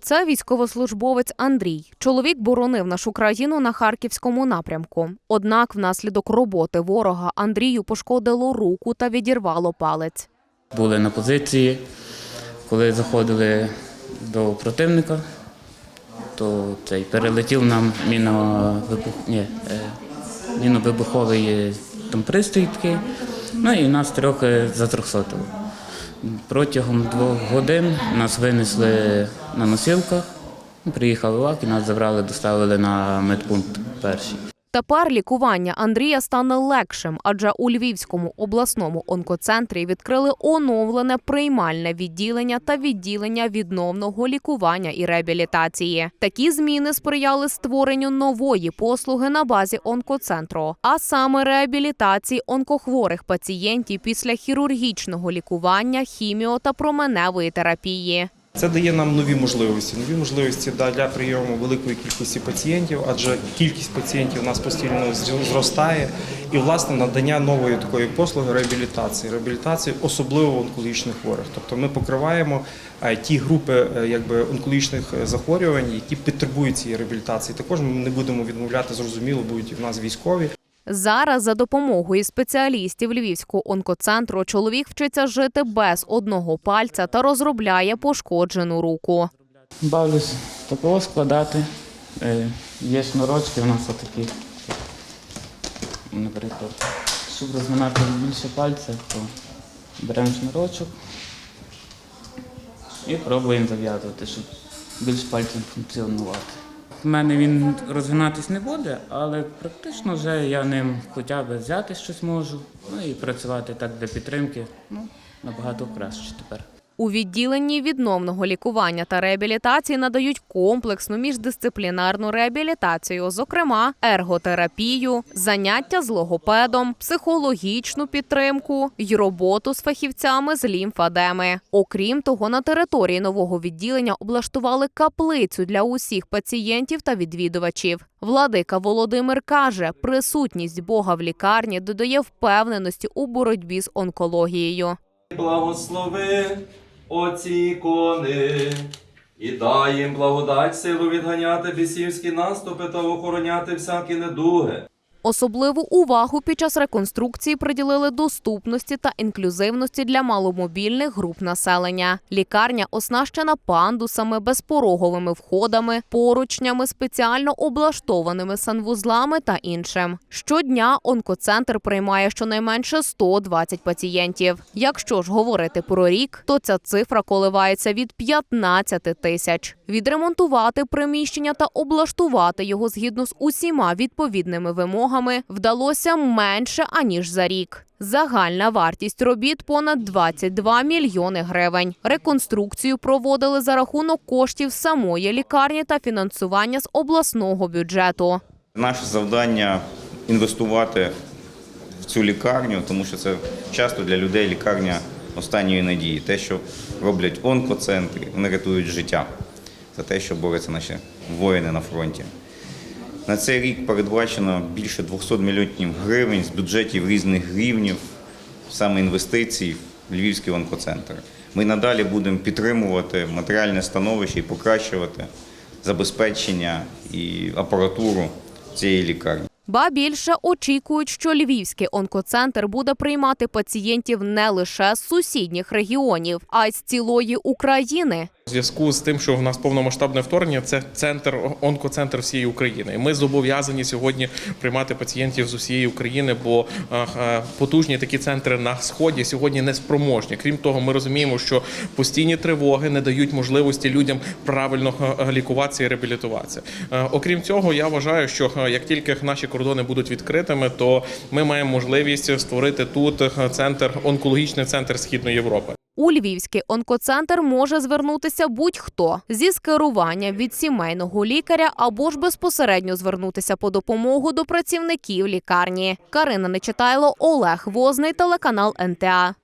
Це військовослужбовець Андрій. Чоловік боронив нашу країну на харківському напрямку. Однак, внаслідок роботи ворога Андрію пошкодило руку та відірвало палець. були на позиції. Коли заходили до противника, то цей перелетів нам міновибух... Ні, е, міновибуховий е, там пристрій такий, ну і нас трохи затрьохсотило. Протягом двох годин нас винесли на носилках, приїхав ВАК і нас забрали, доставили на медпункт перший. Тепер лікування Андрія стане легшим, адже у Львівському обласному онкоцентрі відкрили оновлене приймальне відділення та відділення відновного лікування і реабілітації. Такі зміни сприяли створенню нової послуги на базі онкоцентру, а саме реабілітації онкохворих пацієнтів після хірургічного лікування, хіміо та променевої терапії. Це дає нам нові можливості. Нові можливості для прийому великої кількості пацієнтів, адже кількість пацієнтів у нас постійно зростає. І власне надання нової такої послуги реабілітації, реабілітації особливо онкологічних хворих. Тобто ми покриваємо е, ті групи е, якби онкологічних е, захворювань, які потребують цієї реабілітації. Також ми не будемо відмовляти, зрозуміло, будуть і в нас військові. Зараз за допомогою спеціалістів Львівського онкоцентру чоловік вчиться жити без одного пальця та розробляє пошкоджену руку. Бавлюсь такого складати. Е, Є шнурочки у нас отакі. Наприклад, щоб розминати більше пальця, то беремо шнурочок і пробуємо зав'язувати, щоб більш пальцем функціонувати. У мене він розгинатись не буде, але практично вже я ним хоча б взяти щось можу, ну і працювати так для підтримки ну, набагато краще тепер. У відділенні відновного лікування та реабілітації надають комплексну міждисциплінарну реабілітацію, зокрема ерготерапію, заняття з логопедом, психологічну підтримку й роботу з фахівцями з лімфадеми. Окрім того, на території нового відділення облаштували каплицю для усіх пацієнтів та відвідувачів. Владика Володимир каже, присутність Бога в лікарні додає впевненості у боротьбі з онкологією. Благослови оці ікони, і дай їм благодать силу відганяти бісівські наступи та охороняти всякі недуги. Особливу увагу під час реконструкції приділили доступності та інклюзивності для маломобільних груп населення. Лікарня оснащена пандусами, безпороговими входами, поручнями, спеціально облаштованими санвузлами та іншим. Щодня онкоцентр приймає щонайменше 120 пацієнтів. Якщо ж говорити про рік, то ця цифра коливається від 15 тисяч. Відремонтувати приміщення та облаштувати його згідно з усіма відповідними вимогами вдалося менше аніж за рік. Загальна вартість робіт понад 22 мільйони гривень. Реконструкцію проводили за рахунок коштів самої лікарні та фінансування з обласного бюджету. Наше завдання інвестувати в цю лікарню, тому що це часто для людей лікарня останньої надії. Те, що роблять онкоцентри, вони рятують життя. Це те, що борються наші воїни на фронті. На цей рік передбачено більше 200 мільйонів гривень з бюджетів різних рівнів, саме інвестицій в Львівський онкоцентр. Ми надалі будемо підтримувати матеріальне становище і покращувати забезпечення і апаратуру цієї лікарні. Ба більше очікують, що Львівський онкоцентр буде приймати пацієнтів не лише з сусідніх регіонів, а й з цілої України. У зв'язку з тим, що в нас повномасштабне вторгнення, це центр онкоцентр всієї України. Ми зобов'язані сьогодні приймати пацієнтів з усієї України, бо е, е, потужні такі центри на сході сьогодні не спроможні. Крім того, ми розуміємо, що постійні тривоги не дають можливості людям правильно е, лікуватися і реабілітуватися. Окрім цього, я вважаю, що як тільки наші кордони будуть відкритими, то ми маємо можливість створити тут е, центр онкологічний центр східної Європи. У Львівський онкоцентр може звернутися будь-хто зі скеруванням від сімейного лікаря або ж безпосередньо звернутися по допомогу до працівників лікарні. Карина Нечитайло, Олег Возний, телеканал НТА.